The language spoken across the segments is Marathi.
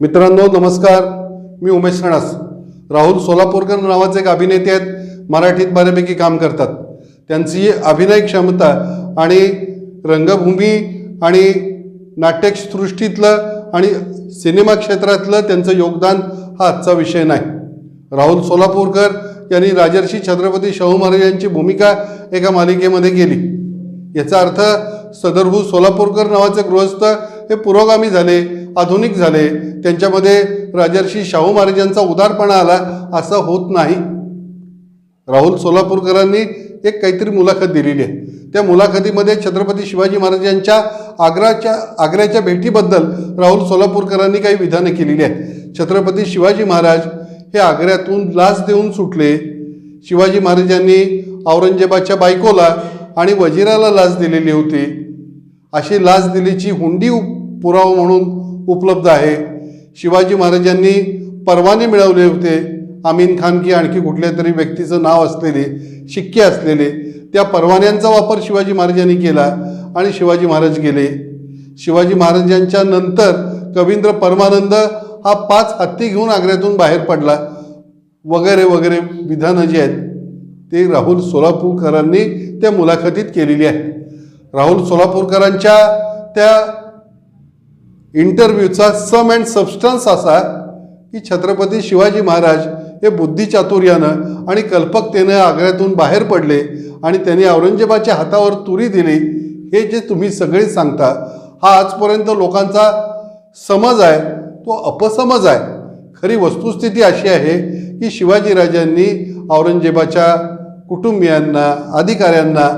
मित्रांनो नमस्कार. मी उमेश सणास राहुल सोलापूरकर नावाचे एक अभिनेते आहेत. मराठीत बऱ्यापैकी काम करतात. त्यांची अभिनय क्षमता आणि रंगभूमी आणि नाट्यसृष्टीतलं आणि सिनेमा क्षेत्रातलं त्यांचं योगदान हा आजचा विषय नाही. राहुल सोलापूरकर यांनी राजर्षी छत्रपती शाहू महाराज यांची भूमिका एका मालिकेमध्ये केली. याचा अर्थ सदरभू सोलापूरकर नावाचे गृहस्थ हे पुरोगामी झाले. आधुनिक झाले. त्यांच्यामध्ये राजर्षी शाहू महाराजांचा उदारपणा आला. असं होत नाही. राहुल सोलापूरकरांनी एक काहीतरी मुलाखत दिलेली आहे. त्या मुलाखतीमध्ये छत्रपती शिवाजी महाराजांच्या आग्राच्या आग्र्याच्या भेटीबद्दल राहुल सोलापूरकरांनी काही विधानं केलेली आहेत. छत्रपती शिवाजी महाराज हे आग्र्यातून लाच देऊन सुटले. शिवाजी महाराजांनी औरंगजेबाच्या बायकोला आणि वजिराला लाच दिलेली होती. अशी लाच दिलीची हुंडी पुरावा म्हणून उपलब्ध आहे. शिवाजी महाराजांनी परवाने मिळवले होते. अमीन खान की आणखी कुठल्या तरी व्यक्तीचं नाव असलेले शिक्के असलेले त्या परवान्यांचा वापर शिवाजी महाराजांनी केला आणि शिवाजी महाराज गेले. शिवाजी महाराजांच्या नंतर कवींद्र परमानंद हा पाच हत्ती घेऊन आग्र्यातून बाहेर पडला. वगैरे वगैरे विधानं जी आहेत ते राहुल सोलापूरकरांनी त्या मुलाखतीत केलेली आहे राहुल सोलापूरकरांच्या त्या इंटरव्ह्यूचा सम अँड सबस्टन्स असा की छत्रपती शिवाजी महाराज हे बुद्धिचातुर्यानं आणि कल्पकतेनं आग्र्यातून बाहेर पडले आणि त्यांनी औरंगजेबाच्या हातावर तुरी दिली हे जे तुम्ही सगळे सांगता हा आजपर्यंत लोकांचा समज आहे तो अपसमज आहे. खरी वस्तुस्थिती अशी आहे की शिवाजीराजांनी औरंगजेबाच्या कुटुंबियांना अधिकाऱ्यांना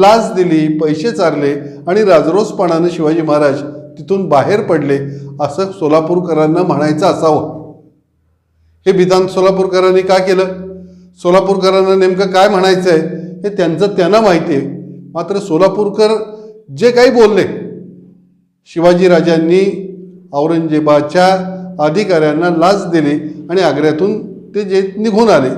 लाच दिली पैसे चारले आणि राजरोसपणानं शिवाजी महाराज तिथून बाहेर पडले असं सोलापूरकरांना म्हणायचं असावं. हे विधान सोलापूरकरांनी का केलं? सोलापूरकरांना नेमकं काय म्हणायचं आहे हे त्यांचं त्यांना माहिती आहे. मात्र सोलापूरकर जे काही बोलले शिवाजीराजांनी औरंगजेबाच्या अधिकाऱ्यांना लाच दिली आणि आग्र्यातून ते जे निघून आले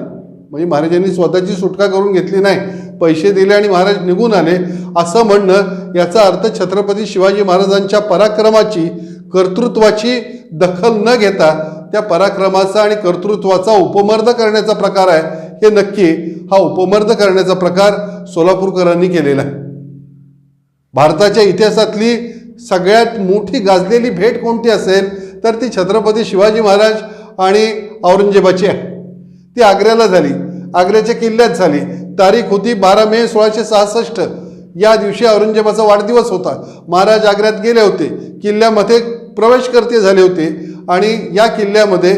म्हणजे महाराजांनी स्वतःची सुटका करून घेतली नाही. पैसे दिले आणि महाराज निघून आले. असं म्हणणं याचा अर्थ छत्रपती शिवाजी महाराजांच्या पराक्रमाची कर्तृत्वाची दखल न घेता त्या पराक्रमाचा आणि कर्तृत्वाचा उपमर्द करण्याचा प्रकार आहे. हे नक्की हा उपमर्द करण्याचा प्रकार सोलापूरकरांनी केलेला आहे. भारताच्या इतिहासातली सगळ्यात मोठी गाजलेली भेट कोणती असेल तर ती छत्रपती शिवाजी महाराज आणि औरंगजेबाची आहे. ती आग्र्याला झाली. आग्र्याच्या किल्ल्यात झाली. तारीख होती बारा मे सोळाशे सहासष्ट. या दिवशी औरंगजेबाचा वाढदिवस होता. महाराज आग्र्यात गेले होते. किल्ल्यामध्ये प्रवेश करते झाले होते आणि या किल्ल्यामध्ये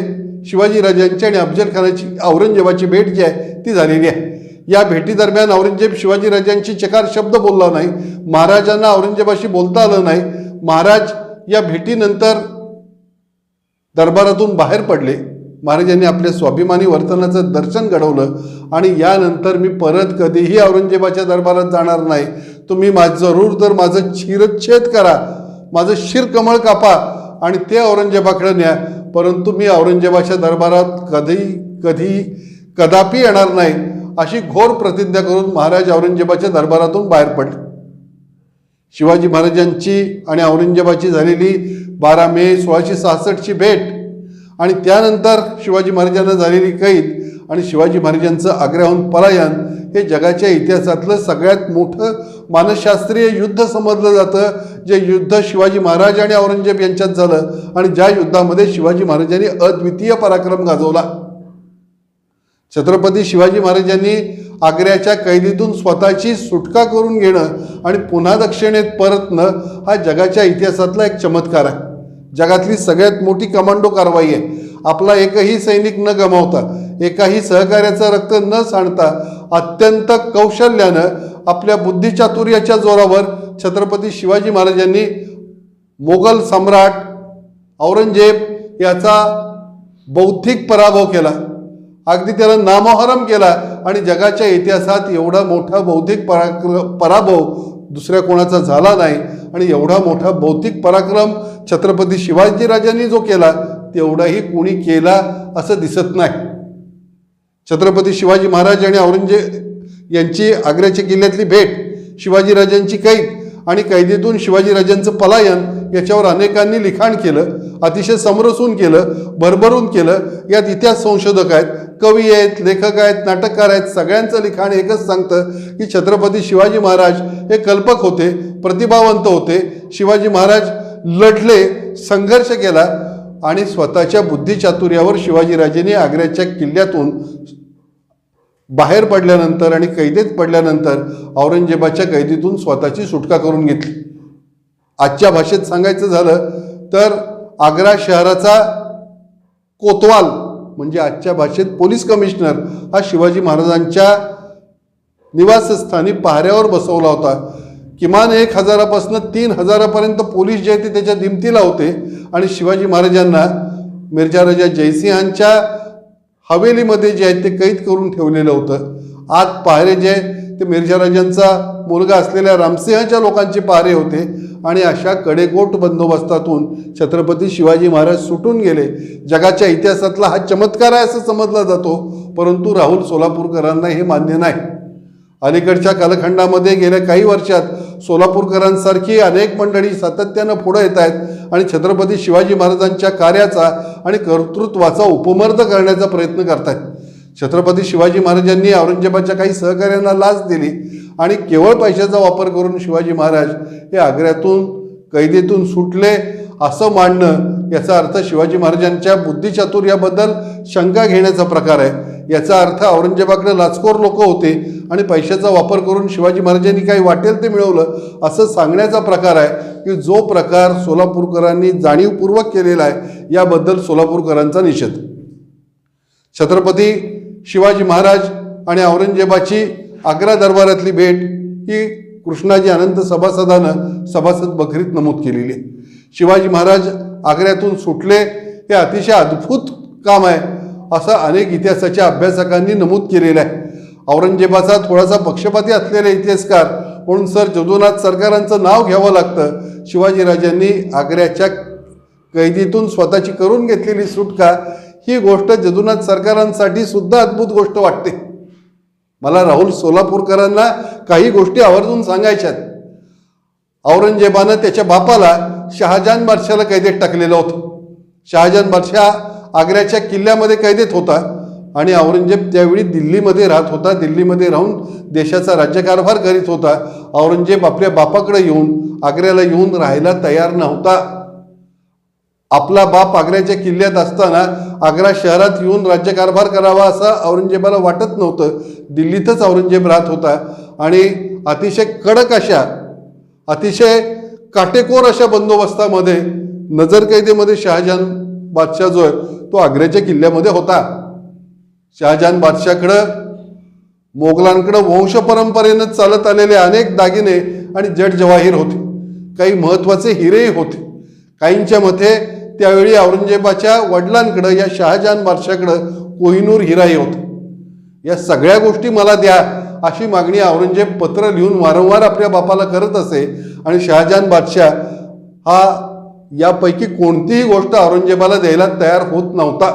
शिवाजीराजांची आणि अफजलखानाची औरंगजेबाची भेट जी आहे ती झालेली आहे. या भेटीदरम्यान औरंगजेब शिवाजीराजांची चकार शब्द बोलला नाही. महाराजांना औरंगजेबाशी बोलता आलं नाही. महाराज या भेटीनंतर दरबारातून बाहेर पडले. महाराजांनी आपल्या स्वाभिमानी वर्तनाचं दर्शन घडवलं आणि यानंतर मी परत कधीही औरंगजेबाच्या दरबारात जाणार नाही. तुम्ही माझ जरूर तर माझं शिरच्छेद करा माझं शिरकमळ कापा आणि ते औरंगजेबाकडे न्या. परंतु मी औरंगजेबाच्या दरबारात कधी कधी कदापि येणार नाही अशी घोर प्रतिज्ञा करून महाराज औरंगजेबाच्या दरबारातून बाहेर पडले. शिवाजी महाराजांची आणि औरंगजेबाची झालेली बारा मे सोळाशे सहासष्टची भेट आणि त्यानंतर शिवाजी महाराजांना झालेली कैद आणि शिवाजी महाराजांचं आग्र्याहून पलायन हे जगाच्या इतिहासातलं सगळ्यात मोठं मानसशास्त्रीय युद्ध समजलं जातं जे युद्ध शिवाजी महाराज आणि औरंगजेब यांच्यात झालं आणि ज्या युद्धामध्ये शिवाजी महाराजांनी अद्वितीय पराक्रम गाजवला. छत्रपती शिवाजी महाराजांनी आग्र्याच्या कैदीतून स्वतःची सुटका करून घेणं आणि पुन्हा दक्षिणेत परतणं हा जगाच्या इतिहासातला एक चमत्कार आहे. जगातली सगळ्यात मोठी कमांडो कारवाई आहे. आपला एकही सैनिक न गमावता एकाही सहकार्याचं रक्त न सांडता अत्यंत कौशल्यानं आपल्या बुद्धिचातुर्याच्या जोरावर छत्रपती शिवाजी महाराजांनी मोगल सम्राट औरंगजेब याचा बौद्धिक पराभव केला. अगदी त्याला नामोहरम केला आणि जगाच्या इतिहासात एवढा मोठा बौद्धिक पराक्र पराभव दुसऱ्या कोणाचा झाला नाही आणि एवढा मोठा बौद्धिक पराक्रम छत्रपती शिवाजीराजांनी जो केला तेवढाही कोणी केला असं दिसत नाही. छत्रपती शिवाजी महाराज आणि औरंगजेब यांची आग्र्याच्या किल्ल्यातली भेट शिवाजीराजांची कैद आणि कैदेतून शिवाजीराजांचं पलायन याच्यावर अनेकांनी लिखाण केलं अतिशय समरसून केलं भरभरून केलं. यात इतिहास संशोधक आहेत कवी आहेत लेखक आहेत नाटककार आहेत सगळ्यांचं लिखाण एकच सांगतं की छत्रपती शिवाजी महाराज हे कल्पक होते प्रतिभावंत होते. शिवाजी महाराज लढले संघर्ष केला आणि स्वतःच्या बुद्धिचातुर्यावर शिवाजीराजेंनी आग्र्याच्या किल्ल्यातून बाहेर पडल्यानंतर आणि कैदेत पडल्यानंतर औरंगजेबाच्या कैदीतून स्वतःची सुटका करून घेतली. आजच्या भाषेत सांगायचं झालं तर आग्रा शहराचा कोतवाल म्हणजे आजच्या भाषेत पोलीस कमिशनर हा शिवाजी महाराजांच्या निवासस्थानी पहाऱ्यावर बसवला होता. किमान एक हजारापासून तीन हजारापर्यंत पोलीस जे आहेत ते त्याच्या दिमतीला होते. आणि शिवाजी महाराजांना मिर्जा राजा जयसिंहांच्या हवेलीमध्ये जे आहे ते कैद करून ठेवलेलं होतं. आत पहारे जे आहे ते मिर्झा राजांचा मुलगा असलेल्या रामसिंहाच्या लोकांचे पहारे होते आणि अशा कडेकोट बंदोबस्तातून छत्रपती शिवाजी महाराज सुटून गेले. जगाच्या इतिहासातला हा चमत्कार आहे असं समजला जातो परंतु राहुल सोलापूरकरांना हे मान्य नाही. अलीकडच्या कालखंडामध्ये गेल्या काही वर्षात सोलापूरकरांसारखी अनेक मंडळी सातत्यानं पुढं येत आहेत आणि छत्रपती शिवाजी महाराजांच्या कार्याचा आणि कर्तृत्वाचा उपमर्द करण्याचा प्रयत्न करतायत. छत्रपती शिवाजी महाराजांनी औरंगजेबाच्या काही सहकार्यांना लाच दिली आणि केवळ पैशाचा वापर करून शिवाजी महाराज हे आग्र्यातून कैदेतून सुटले असं मांडणं याचा अर्थ शिवाजी महाराजांच्या बुद्धिचातुर्याबद्दल शंका घेण्याचा प्रकार आहे. याचा अर्थ औरंगजेबाकडे लाचखोर लोक होते आणि पैशाचा वापर करून शिवाजी महाराजांनी काही वाटेल ते मिळवलं असं सांगण्याचा प्रकार आहे की जो प्रकार सोलापूरकरांनी जाणीवपूर्वक केलेला आहे याबद्दल सोलापूरकरांचा निषेध. छत्रपती शिवाजी महाराज आणि औरंगजेबाची आग्रा दरबारातली भेट ही कृष्णाजी अनंत सभासदानं सभासद बकरीत नमूद केलेली आहे. शिवाजी महाराज आग्र्यातून सुटले हे अतिशय अद्भुत काम आहे. असं अनेक इतिहासाच्या अभ्यासकांनी नमूद केलेलं आहे. औरंगजेबाचा थोडासा पक्षपाती असलेला इतिहासकार म्हणून सर जदुनाथ सरकारांचं नाव घ्यावं लागतं. शिवाजीराजांनी आग्र्याच्या कैदीतून स्वतःची करून घेतलेली सुटका ही गोष्ट जदुनाथ सरकारांसाठी सुद्धा अद्भुत गोष्ट वाटते. मला राहुल सोलापूरकरांना काही गोष्टी आवर्जून सांगायच्यात. औरंगजेबानं त्याच्या बापाला शहाजहान बादशाला कैदेत टाकलेलं होतं. शहाजहान बादशाह आग्र्याच्या किल्ल्यामध्ये कैदेत होता आणि औरंगजेब त्यावेळी दिल्लीमध्ये राहत होता. दिल्लीमध्ये राहून देशाचा राज्यकारभार करीत होता. औरंगजेब आपल्या बापाकडे येऊन आग्र्याला येऊन राहायला तयार नव्हता. आपला बाप आग्र्याच्या किल्ल्यात असताना आग्रा शहरात येऊन राज्यकारभार करावा असं औरंगजेबाला वाटत नव्हतं. दिल्लीतच औरंगजेब राहत होता. आणि अतिशय कडक अशा अतिशय काटेकोर अशा बंदोबस्तामध्ये नजरकैदेमध्ये शहाजहान बादशाह जो आहे तो आग्र्याच्या किल्ल्यामध्ये होता. शहाजहान बादशाहकडं मोगलांकडं वंश परंपरेनं चालत आलेले अनेक दागिने आणि जड जवाहीर होते. काही महत्त्वाचे हिरेही होते. काहींच्या मते त्यावेळी औरंगजेबाच्या वडिलांकडं या शहाजहान बादशाहकडं कोहिनूर हिराही होता. या सगळ्या गोष्टी मला द्या अशी मागणी औरंगजेब पत्र लिहून वारंवार आपल्या बापाला करत असे आणि शहाजहान बादशाह हा यापैकी कोणतीही गोष्ट औरंगजेबाला द्यायला तयार होत नव्हता.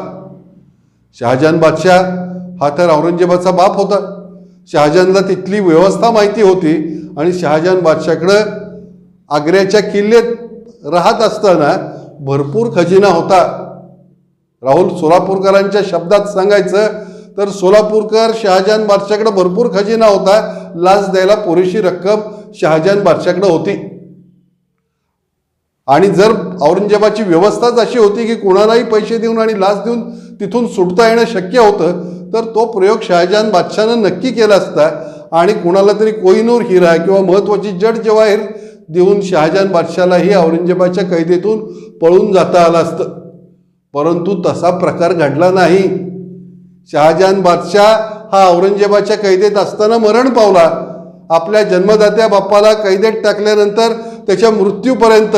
शहाजहान बादशाह हा तर औरंगजेबाचा बाप होता. शहाजहानला तिथली व्यवस्था माहिती होती आणि शहाजहान बादशाहकडं आग्र्याच्या किल्ल्यात राहत असताना भरपूर खजिना होता. राहुल सोलापूरकरांच्या शब्दात सांगायचं तर सोलापूरकर शहाजहान बादशाहकडं भरपूर खजिना होता. लाच द्यायला पुरेशी रक्कम शहाजहान बादशाहकडं होती. आणि जर औरंगजेबाची व्यवस्थाच अशी होती की कोणालाही पैसे देऊन आणि लाच देऊन तिथून सुटता येणं शक्य होतं तर तो प्रयोग शहाजहान बादशहानं नक्की केला असता. आणि कोणाला तरी कोहिनूर हिरा किंवा महत्त्वाची जड जवाहीर देऊन शहाजहान बादशाहलाही औरंगजेबाच्या कैदेतून पळून जाता आलं असतं. परंतु तसा प्रकार घडला नाही. शहाजहान बादशाह हा औरंगजेबाच्या कैदेत असताना मरण पावला. आपल्या जन्मदात्या बाप्पाला कैदेत टाकल्यानंतर त्याच्या मृत्यूपर्यंत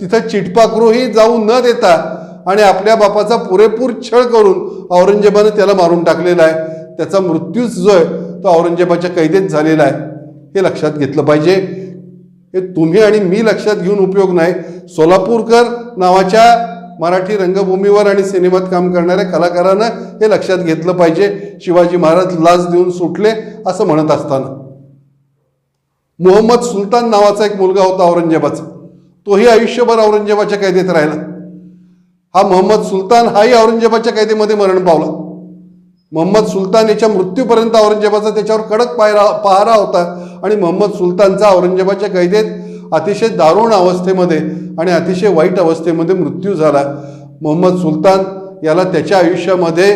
तिथं चिटपाखरूही जाऊ न देता आणि आपल्या बापाचा पुरेपूर छळ करून औरंगजेबानं त्याला मारून टाकलेला आहे. त्याचा मृत्यूच जो आहे तो औरंगजेबाच्या कैदेत झालेला आहे. हे लक्षात घेतलं पाहिजे. हे तुम्ही आणि मी लक्षात घेऊन उपयोग नाही. सोलापूरकर नावाच्या मराठी रंगभूमीवर आणि सिनेमात काम करणाऱ्या कलाकारानं हे लक्षात घेतलं पाहिजे. शिवाजी महाराज लाच देऊन सुटले असं म्हणत असताना. मोहम्मद सुलतान नावाचा एक मुलगा होता औरंगजेबाचा. तोही आयुष्यभर औरंगजेबाच्या कैदेत राहिला. हा मोहम्मद सुलतान हाही औरंगजेबाच्या कैदेमध्ये मरण पावला. मोहम्मद सुलतान याच्या मृत्यूपर्यंत औरंगजेबाचा त्याच्यावर कडक पायरा पहारा होता आणि मोहम्मद सुलतानचा औरंगजेबाच्या कैदेत अतिशय दारुण अवस्थेमध्ये आणि अतिशय वाईट अवस्थेमध्ये मृत्यू झाला. मोहम्मद सुलतान याला त्याच्या आयुष्यामध्ये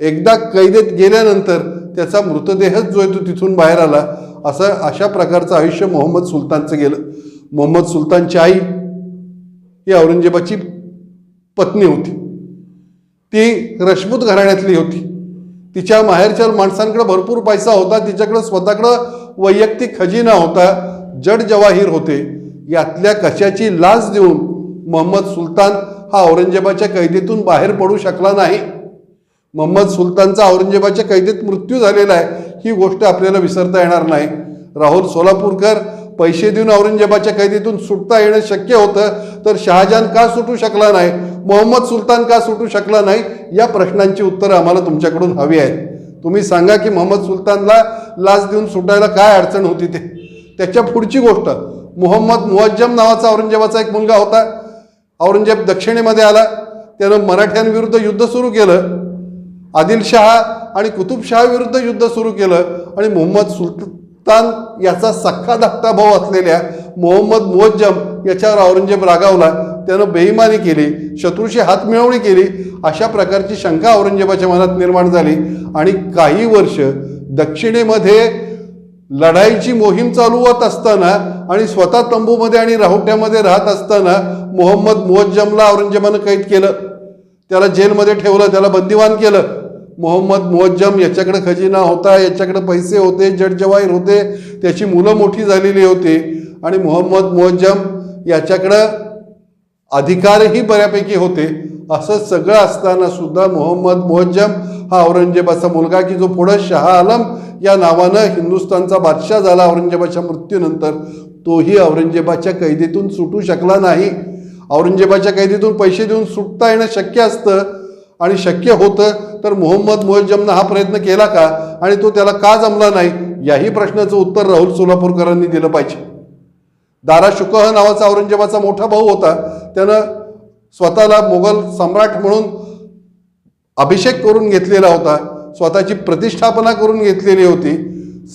एकदा कैदेत गेल्यानंतर त्याचा मृतदेहच जो आहे तो तिथून बाहेर आला. असं अशा प्रकारचं आयुष्य मोहम्मद सुलतानचं गेलं. मोहम्मद सुलतानची आई ही औरंगजेबाची पत्नी होती. ती रजपूत घराण्यातली होती. तिच्या माहेरच्या माणसांकडे भरपूर पैसा होता तिच्याकडं स्वतःकडं वैयक्तिक खजिना होता जड जवाहीर होते. यातल्या कशाची लाच देऊन मोहम्मद सुलतान हा औरंगजेबाच्या कैदेतून बाहेर पडू शकला नाही? मोहम्मद सुलतानचा औरंगजेबाच्या कैदेत मृत्यू झालेला आहे ही गोष्ट आपल्याला विसरता येणार नाही. राहुल सोलापूरकर पैसे देऊन औरंगजेबाच्या कैदीतून सुटता येणं शक्य होतं तर शहाजहान का सुटू शकला नाही? मोहम्मद सुलतान का सुटू शकला नाही? या प्रश्नांची उत्तरं आम्हाला तुमच्याकडून हवी आहेत. तुम्ही सांगा की मोहम्मद सुलतानला लाच देऊन सुटायला काय अडचण होती ते? त्याच्या पुढची गोष्ट मोहम्मद मुअज्जम नावाचा औरंगजेबाचा एक मुलगा होता. औरंगजेब दक्षिणेमध्ये आला. त्यानं मराठ्यांविरुद्ध युद्ध सुरू केलं. आदिलशहा आणि कुतुबशहा विरुद्ध युद्ध सुरू केलं. आणि मोहम्मद सुलतान याचा सख्खा धाकटा भाऊ असलेल्या मोहम्मद मुअज्जम याच्यावर औरंगजेब रागावला. त्यानं बेईमानी केली शत्रूशी हातमिळवणी केली. अशा प्रकारची शंका औरंगजेबाच्या मनात निर्माण झाली. आणि काही वर्ष दक्षिणेमध्ये लढाईची मोहीम चालू होत असताना आणि स्वतः तंबूमध्ये आणि राहुट्यामध्ये राहत असताना मोहम्मद मुअज्जमला औरंगजेबानं कैद केलं. त्याला जेलमध्ये ठेवलं त्याला बंदिवान केलं. मोहम्मद मुअज्जम याच्याकडे खजिना होता याच्याकडे पैसे होते जडजवाहीर होते त्याची मुलं मोठी झालेली होती. आणि मोहम्मद मुअज्जम याच्याकडं अधिकारही बऱ्यापैकी होते. असं सगळं असताना सुद्धा मोहम्मद मुअज्जम हा औरंगजेबाचा मुलगा की जो पुढं शहा आलम या नावानं हिंदुस्थानचा बादशाह झाला औरंगजेबाच्या मृत्यूनंतर तोही औरंगजेबाच्या कैदेतून सुटू शकला नाही. औरंगजेबाच्या कैदेतून पैसे देऊन सुटता येणं शक्य असतं आणि शक्य होतं तर मोहम्मद मुअज्जमनं हा प्रयत्न केला का? आणि तो त्याला का जमला नाही? याही प्रश्नाचं उत्तर राहुल सोलापूरकरांनी दिलं पाहिजे. दारा शुकह नावाचा औरंगजेबाचा मोठा भाऊ होता. त्यानं स्वतःला मोगल सम्राट म्हणून अभिषेक करून घेतलेला होता. स्वतःची प्रतिष्ठापना करून घेतलेली होती.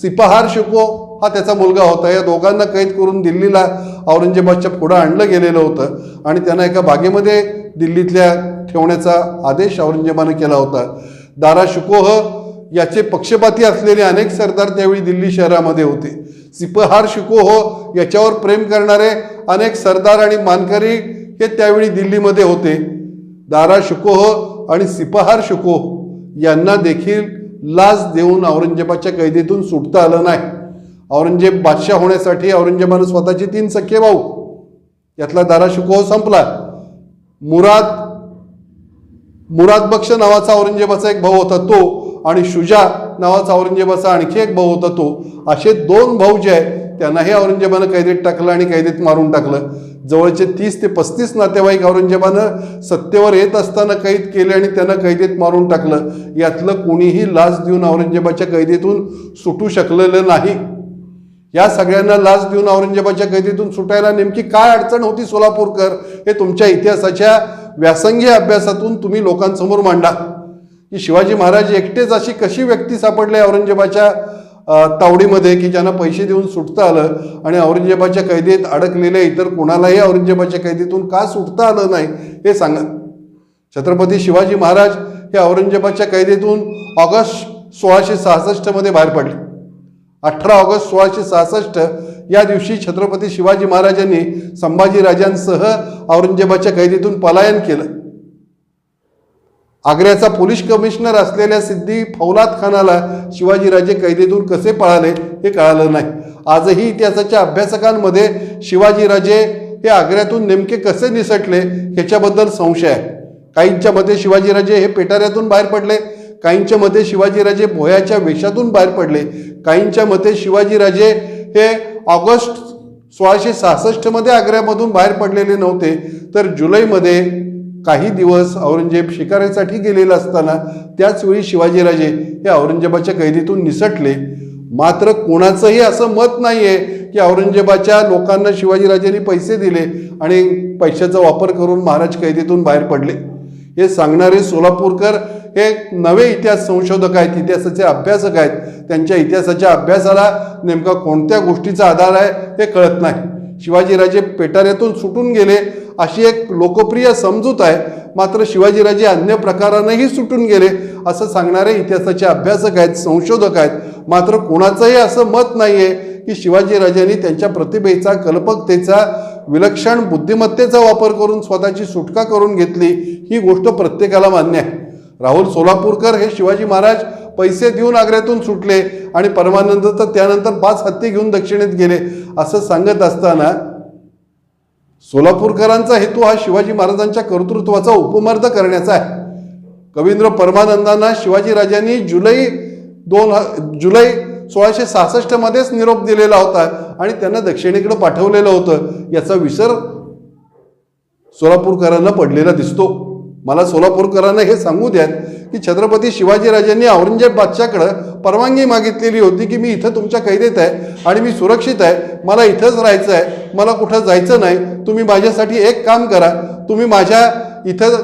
सिपहार शुको हा त्याचा मुलगा होता. या दोघांना कैद करून दिल्लीला औरंगजेबाच्या पुढं आणलं गेलेलं होतं. आणि त्यांना एका बागेमध्ये दिल्लीतल्या ठेवण्याचा आदेश औरंगजेबानं केला होता. दारा शुकोह याचे पक्षपाती असलेले अनेक सरदार त्यावेळी दिल्ली शहरामध्ये होते. सिपहार शुकोह याच्यावर प्रेम करणारे अनेक सरदार आणि मानकरी हे त्यावेळी दिल्लीमध्ये होते. दारा शुकोह आणि सिपहार शुकोह यांना देखील लाच देऊन औरंगजेबाच्या कैदेतून सुटता आलं नाही. औरंगजेब बादशाह होण्यासाठी औरंगजेबानं स्वतःचे तीन सख्खे भाऊ. यातला दारा शुकोह संपला. मुराद मुराद बक्ष नावाचा औरंगजेबाचा एक भाऊ होता तो आणि शुजा नावाचा औरंगजेबाचा आणखी एक भाऊ होता तो. असे दोन भाऊ जे आहे त्यांनाही औरंगजेबानं कैदेत टाकलं आणि कैदेत मारून टाकलं. जवळचे तीस ते पस्तीस नातेवाईक औरंगजेबानं सत्तेवर येत असताना कैद केले आणि त्यांना कैदेत मारून टाकलं. यातलं कोणीही लाच देऊन औरंगजेबाच्या कैदेतून सुटू शकलेलं नाही. या सगळ्यांना लाच देऊन औरंगजेबाच्या कैदेतून सुटायला नेमकी काय अडचण होती सोलापूरकर हे तुमच्या इतिहासाच्या व्यासंगी अभ्यासातून तुम्ही लोकांसमोर मांडा. की शिवाजी महाराज एकटेच अशी कशी व्यक्ती सापडली औरंगजेबाच्या तावडीमध्ये की ज्यांना पैसे देऊन सुटता आलं आणि औरंगजेबाच्या कैदेत अडकलेल्या इतर कोणालाही औरंगजेबाच्या कैदेतून का सुटता आलं नाही हे सांगा. छत्रपती शिवाजी महाराज हे औरंगजेबाच्या कैदेतून ऑगस्ट सोळाशे सहासष्टमध्ये बाहेर पडले. अठरा ऑगस्ट सोळाशे सहासष्ट या दिवशी छत्रपती शिवाजी महाराजांनी संभाजीराजांसह औरंगजेबाच्या कैदेतून पलायन केलं. आग्र्याचा पोलीस कमिशनर असलेल्या सिद्धी फौलाद खानाला शिवाजीराजे कैदेतून कसे पळाले हे कळालं नाही. आजही इतिहासाच्या अभ्यासकांमध्ये शिवाजीराजे हे आग्र्यातून नेमके कसे निसटले ह्याच्याबद्दल संशय आहे. काहींच्या मते शिवाजीराजे हे पेटाऱ्यातून बाहेर पडले काहींच्या मते शिवाजीराजे भोयाच्या वेशातून बाहेर पडले. काहींच्या मते शिवाजीराजे हे ऑगस्ट सोळाशे सहासष्टमध्ये आग्र्यामधून बाहेर पडलेले नव्हते. तर जुलैमध्ये काही दिवस औरंगजेब शिकारीसाठी गेलेला असताना त्याचवेळी शिवाजीराजे हे औरंगजेबाच्या कैदीतून निसटले. मात्र कोणाचंही असं मत नाही आहे की औरंगजेबाच्या लोकांना शिवाजीराजांनी पैसे दिले आणि पैशाचा वापर करून महाराज कैदेतून बाहेर पडले. हे सांगणारे सोलापूरकर हे नवे इतिहास संशोधक आहेत इतिहासाचे अभ्यासक आहेत. त्यांच्या इतिहासाच्या अभ्यासाला नेमका कोणत्या गोष्टीचा आधार आहे हे कळत नाही. शिवाजीराजे पेटाऱ्यातून सुटून गेले अशी एक लोकप्रिय समजूत आहे. मात्र शिवाजीराजे अन्य प्रकारानंही सुटून गेले असं सांगणारे इतिहासाचे अभ्यासक आहेत संशोधक आहेत. मात्र कोणाचंही असं मत नाही आहे की शिवाजीराजांनी त्यांच्या प्रतिभेचा कल्पकतेचा विलक्षण बुद्धिमत्तेचा वापर करून स्वतःची सुटका करून घेतली. ही गोष्ट प्रत्येकाला मान्य आहे. राहुल सोलापूरकर हे शिवाजी महाराज पैसे देऊन आग्र्यातून सुटले आणि परमानंद तर त्यानंतर पाच हत्ती घेऊन दक्षिणेत गेले. असं सांगत असताना सोलापूरकरांचा हेतू हा शिवाजी महाराजांच्या कर्तृत्वाचा उपमर्द करण्याचा आहे. कवींद्र परमानंदांना शिवाजीराजांनी जुलै दोन ह- जुलै सोळाशे सहासष्टमध्येच निरोप दिलेला होता आणि त्यांना दक्षिणेकडे पाठवलेलं होतं. याचा विसर सोलापूरकरांना पडलेला दिसतो. मला सोलापूरकरांना हे सांगू द्यात की छत्रपती शिवाजीराजांनी औरंगजेब बादशाकडं परवानगी मागितलेली होती की मी इथं तुमच्या कैदेत आहे आणि मी सुरक्षित आहे. मला इथंच राहायचं आहे मला कुठं जायचं नाही. तुम्ही माझ्यासाठी एक काम करा. तुम्ही माझ्या इथं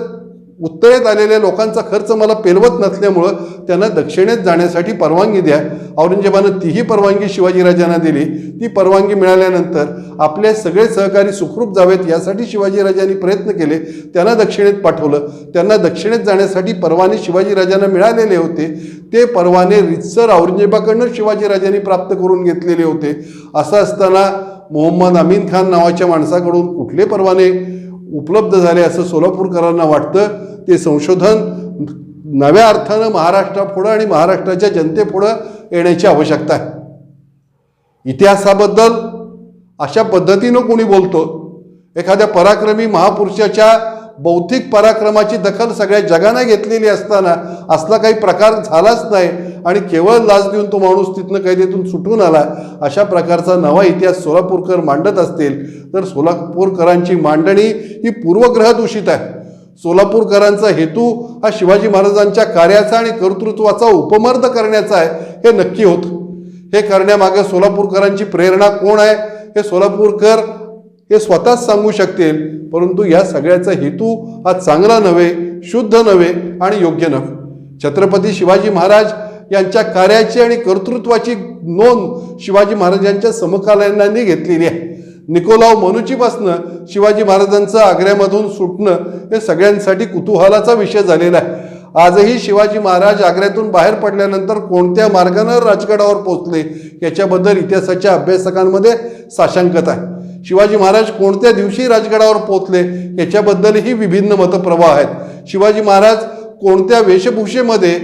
उत्तरेत आलेल्या लोकांचा खर्च मला पेलवत नसल्यामुळं त्यांना दक्षिणेत जाण्यासाठी परवानगी द्या. औरंगजेबानं तीही परवानगी शिवाजीराजांना दिली. ती परवानगी मिळाल्यानंतर आपले सगळे सहकारी सुखरूप जावेत यासाठी शिवाजीराजांनी प्रयत्न केले. त्यांना दक्षिणेत पाठवलं. त्यांना दक्षिणेत जाण्यासाठी परवाने शिवाजीराजांना मिळालेले होते. ते परवाने रितसर औरंगजेबाकडनं शिवाजीराजांनी प्राप्त करून घेतलेले होते. असं असताना मोहम्मद अमीन खान नावाच्या माणसाकडून कुठले परवाने उपलब्ध झाले असं सोलापूरकरांना वाटतं. ते संशोधन नव्या अर्थानं महाराष्ट्रापुढं आणि महाराष्ट्राच्या जनतेपुढं येण्याची आवश्यकता आहे. इतिहासाबद्दल अशा पद्धतीनं कोणी बोलतो? एखाद्या पराक्रमी महापुरुषाच्या बौद्धिक पराक्रमाची दखल सगळ्या जगानं घेतलेली असताना असला काही प्रकार झालाच नाही आणि केवळ लाच देऊन तो माणूस तिथनं कैदेतून सुटून आला अशा प्रकारचा नवा इतिहास सोलापूरकर मांडत असतील तर सोलापूरकरांची मांडणी ही पूर्वग्रह दूषित आहे. सोलापूरकरांचा हेतू हा शिवाजी महाराजांच्या कार्याचा आणि कर्तृत्वाचा उपमर्द करण्याचा आहे हे नक्की होतं. हे करण्यामागे सोलापूरकरांची प्रेरणा कोण आहे? हे सोलापूरकर हे स्वतःच सांगू शकतील परंतु या सगळ्याचा हेतू हा चांगला नव्हे शुद्ध नव्हे आणि योग्य नव्हे. छत्रपती शिवाजी महाराज यांच्या कार्याची आणि कर्तृत्वाची नोंद शिवाजी महाराजांच्या समकालीनांनी घेतलेली आहे. निकोलाव मनुचीपासनं शिवाजी महाराजांचं आग्र्यामधून सुटणं हे सगळ्यांसाठी कुतूहलाचा विषय झालेला आहे. आजही शिवाजी महाराज आग्र्यातून बाहेर पडल्यानंतर कोणत्या मार्गानं राजगडावर पोहोचले याच्याबद्दल इतिहासाच्या अभ्यासकांमध्ये साशंकता आहे. शिवाजी महाराज कोणत्या दिवशी राजगडावर पोहोचले याच्याबद्दलही विभिन्न मतप्रवाह आहेत. शिवाजी महाराज कोणत्या वेशभूषेमध्ये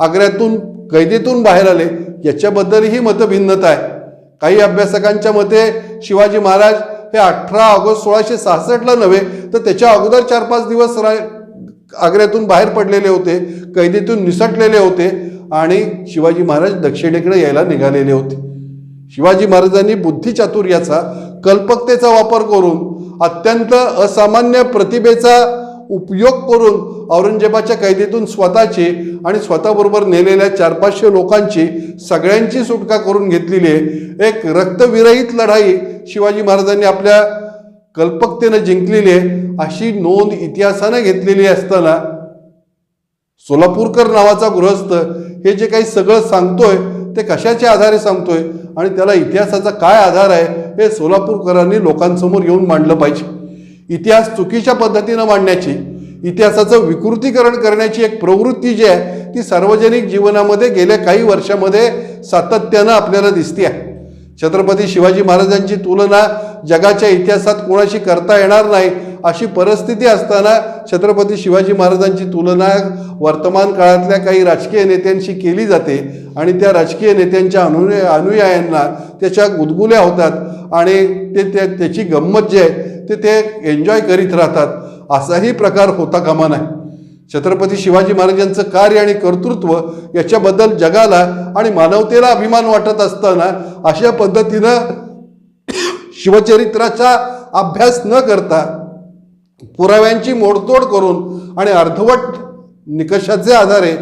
आग्र्यातून कैदेतून बाहेर आले याच्याबद्दलही मतभिन्नता आहे. काही अभ्यासकांच्या मते शिवाजी महाराज हे अठरा ऑगस्ट सोळाशे सहासष्टला नव्हे तर त्याच्या अगोदर चार पाच दिवस रा आग्र्यातून बाहेर पडलेले होते कैदेतून निसटलेले होते आणि शिवाजी महाराज दक्षिणेकडे यायला निघालेले होते. शिवाजी महाराजांनी बुद्धिचातुर्याचा कल्पकतेचा वापर करून अत्यंत असामान्य प्रतिभेचा उपयोग करून औरंगजेबाच्या कैदेतून स्वतःची आणि स्वतःबरोबर नेलेल्या चार पाचशे लोकांची सगळ्यांची सुटका करून घेतलेली आहे एक रक्तविरहित लढाई शिवाजी महाराजांनी आपल्या कल्पकतेनं जिंकलेली आहे. अशी नोंद इतिहासानं घेतलेली असताना सोलापूरकर नावाचा गृहस्थ हे जे काही सगळं सांगतोय ते कशाच्या आधारे सांगतोय? आणि त्याला इतिहासाचा काय आधार आहे हे सोलापूरकरांनी लोकांसमोर येऊन मांडलं पाहिजे. इतिहास चुकीच्या पद्धतीनं मांडण्याची इतिहासाचं विकृतीकरण करण्याची एक प्रवृत्ती जी आहे ती सार्वजनिक जीवनामध्ये गेल्या काही वर्षामध्ये सातत्यानं आपल्याला दिसते आहे. छत्रपती शिवाजी महाराजांची तुलना जगाच्या इतिहासात कोणाशी करता येणार नाही अशी परिस्थिती असताना छत्रपती शिवाजी महाराजांची तुलना वर्तमान काळातल्या काही राजकीय नेत्यांशी केली जाते आणि त्या राजकीय नेत्यांच्या अनुय अनुयायांना त्याच्या गुदगुल्या होतात आणि ते त्या त्याची गंमत जी आहे ते ते एन्जॉय करीत राहतात. असाही प्रकार होता कामा नाही. छत्रपती शिवाजी महाराजांचं कार्य आणि कर्तृत्व याच्याबद्दल जगाला आणि मानवतेला अभिमान वाटत असताना अशा पद्धतीनं शिवचरित्राचा अभ्यास न करता पुराव्यांची मोडतोड करून आणि अर्धवट निकषाचे आधारे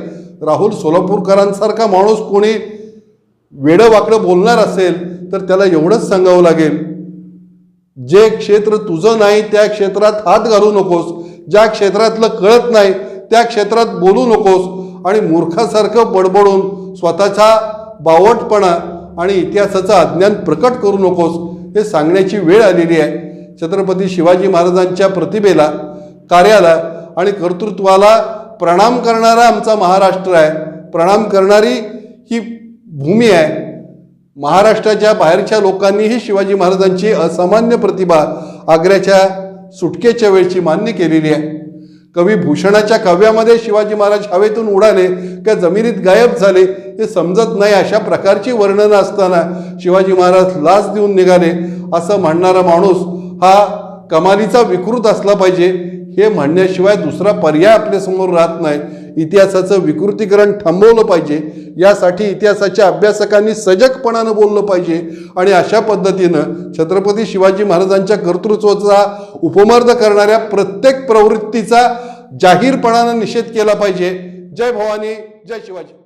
राहुल सोलापूरकरांसारखा माणूस कोणी वेडं वाकडं बोलणार असेल तर त्याला एवढंच सांगावं लागेल जे क्षेत्र तुझं नाही त्या क्षेत्रात हात घालू नकोस. ज्या क्षेत्रातलं कळत नाही त्या क्षेत्रात बोलू नकोस आणि मूर्खासारखं बडबडून स्वतःचा बावटपणा आणि इतिहासाचं अज्ञान प्रकट करू नकोस हे सांगण्याची वेळ आलेली आहे. छत्रपती शिवाजी महाराजांच्या प्रतिभेला कार्याला आणि कर्तृत्वाला प्रणाम करणारा आमचा महाराष्ट्र आहे. प्रणाम करणारी ही भूमी आहे. महाराष्ट्राच्या बाहेरच्या लोकांनीही शिवाजी महाराजांची असामान्य प्रतिभा आग्र्याच्या सुटकेच्या वेळची मान्य केलेली आहे. कवी भूषणाच्या काव्यामध्ये शिवाजी महाराज हवेतून उडाले का जमिनीत गायब झाले हे समजत नाही अशा प्रकारची वर्णनं असताना शिवाजी महाराज लाच देऊन निघाले. असं म्हणणारा माणूस हा कमालीचा विकृत असला पाहिजे. हे म्हणण्याशिवाय दुसरा पर्याय आपल्यासमोर राहत नाही. इतिहासाचं विकृतीकरण थांबवलं पाहिजे. यासाठी इतिहासाच्या अभ्यासकांनी सजगपणानं बोललं पाहिजे आणि अशा पद्धतीनं छत्रपती शिवाजी महाराजांच्या कर्तृत्वाचा उपमर्द करणाऱ्या प्रत्येक प्रवृत्तीचा जाहीरपणानं निषेध केला पाहिजे. जय भवानी जय शिवाजी.